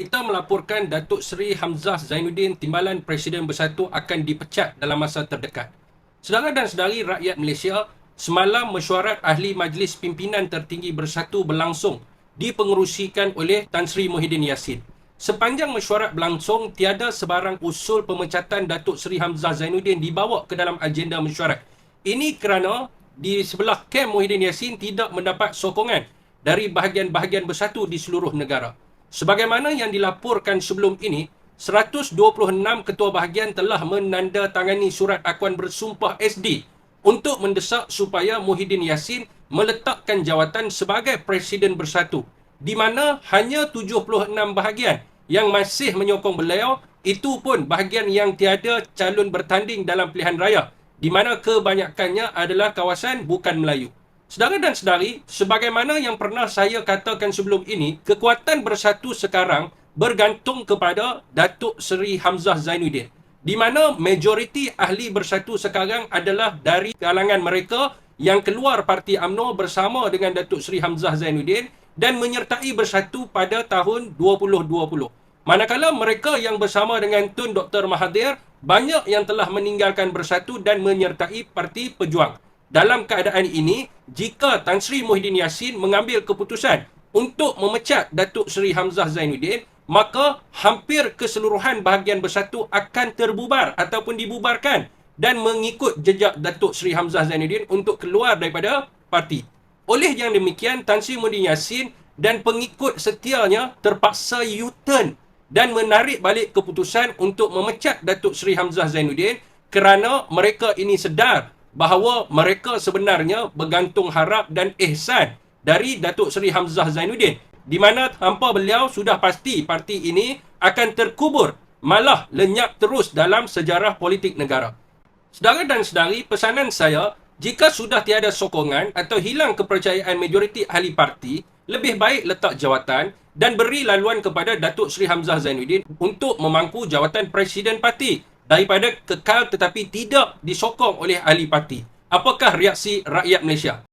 Kita melaporkan Datuk Seri Hamzah Zainuddin Timbalan Presiden Bersatu akan dipecat dalam masa terdekat. Saudara dan saudari rakyat Malaysia, semalam mesyuarat ahli Majlis Pimpinan Tertinggi Bersatu berlangsung dipengerusikan oleh Tan Sri Muhyiddin Yassin. Sepanjang mesyuarat berlangsung, tiada sebarang usul pemecatan Datuk Seri Hamzah Zainuddin dibawa ke dalam agenda mesyuarat. Ini kerana di sebelah kem Muhyiddin Yassin tidak mendapat sokongan dari bahagian-bahagian bersatu di seluruh negara. Sebagaimana yang dilaporkan sebelum ini, 126 ketua bahagian telah menandatangani surat akuan bersumpah SD untuk mendesak supaya Muhyiddin Yassin meletakkan jawatan sebagai Presiden Bersatu di mana hanya 76 bahagian yang masih menyokong beliau itu pun bahagian yang tiada calon bertanding dalam pilihan raya di mana kebanyakannya adalah kawasan bukan Melayu. Saudara dan saudari, sebagaimana yang pernah saya katakan sebelum ini, kekuatan bersatu sekarang bergantung kepada Datuk Seri Hamzah Zainuddin. Di mana majoriti ahli bersatu sekarang adalah dari kalangan mereka yang keluar Parti AMNO bersama dengan Datuk Seri Hamzah Zainuddin dan menyertai bersatu pada tahun 2020. Manakala mereka yang bersama dengan Tun Dr. Mahathir banyak yang telah meninggalkan bersatu dan menyertai Parti Pejuang. Dalam keadaan ini, jika Tan Sri Muhyiddin Yassin mengambil keputusan untuk memecat Datuk Seri Hamzah Zainuddin, maka hampir keseluruhan bahagian bersatu akan terbubar ataupun dibubarkan dan mengikut jejak Datuk Seri Hamzah Zainuddin untuk keluar daripada parti. Oleh yang demikian, Tan Sri Muhyiddin Yassin dan pengikut setianya terpaksa U-turn dan menarik balik keputusan untuk memecat Datuk Seri Hamzah Zainuddin kerana mereka ini sedar bahawa mereka sebenarnya bergantung harap dan ihsan dari Datuk Seri Hamzah Zainuddin di mana tanpa beliau sudah pasti parti ini akan terkubur malah lenyap terus dalam sejarah politik negara. Saudara dan saudari, pesanan saya, jika sudah tiada sokongan atau hilang kepercayaan majoriti ahli parti, lebih baik letak jawatan dan beri laluan kepada Datuk Seri Hamzah Zainuddin untuk memangku jawatan Presiden Parti daripada kekal tetapi tidak disokong oleh ahli parti. Apakah reaksi rakyat Malaysia?